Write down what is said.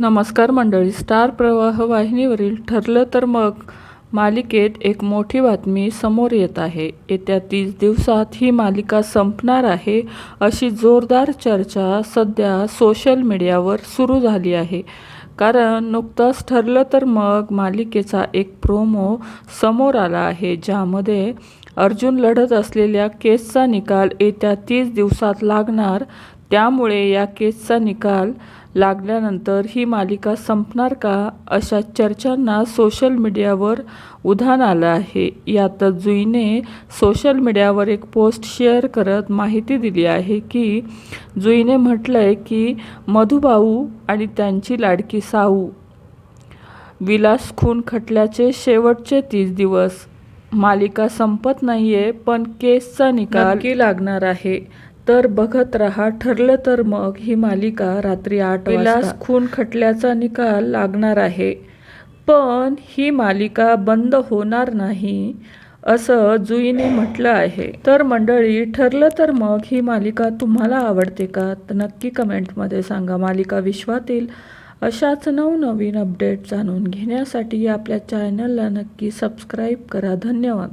नमस्कार मंडळी. स्टार प्रवाह वाहिनीवरील ठरलं तर मग मालिकेत एक मोठी बातमी समोर येत आहे. येत्या तीस दिवसात ही मालिका संपणार आहे अशी जोरदार चर्चा सध्या सोशल मीडियावर सुरू झाली आहे. कारण नुकतंच ठरलं तर मग मालिकेचा एक प्रोमो समोर आला आहे ज्यामध्ये अर्जुन लढत असलेल्या केसचा निकाल येत्या तीस दिवसात लागणार त्यामुळे या केसचा निकाल लागल्यानंतर ही मालिका संपणार का अशा चर्चांना सोशल मीडियावर उधाण आलं आहे. यातच जुईने सोशल मीडियावर एक पोस्ट शेअर करत माहिती दिली आहे की जुईने म्हटलं आहे की मधुभाऊ आणि त्यांची लाडकी साऊ. विलास खून खटल्याचे शेवटचे तीस दिवस. मालिका संपत नाहीये पण केसचा निकाल लागणार आहे. तर बघत रहा ठरलं तर मग ही मालिका रात्री आठ विलास खून खटल्याचा निकाल लागणार आहे. पण ही मालिका बंद होणार नाही असं जुईने म्हटलं आहे. तर मंडळी ठरलं तर मग ही मालिका तुम्हाला आवडते का? तर नक्की कमेंटमध्ये सांगा. मालिका विश्वातील अशाच नवनवीन अपडेट जाणून घेण्यासाठी आपल्या चॅनलला नक्की सबस्क्राईब करा. धन्यवाद.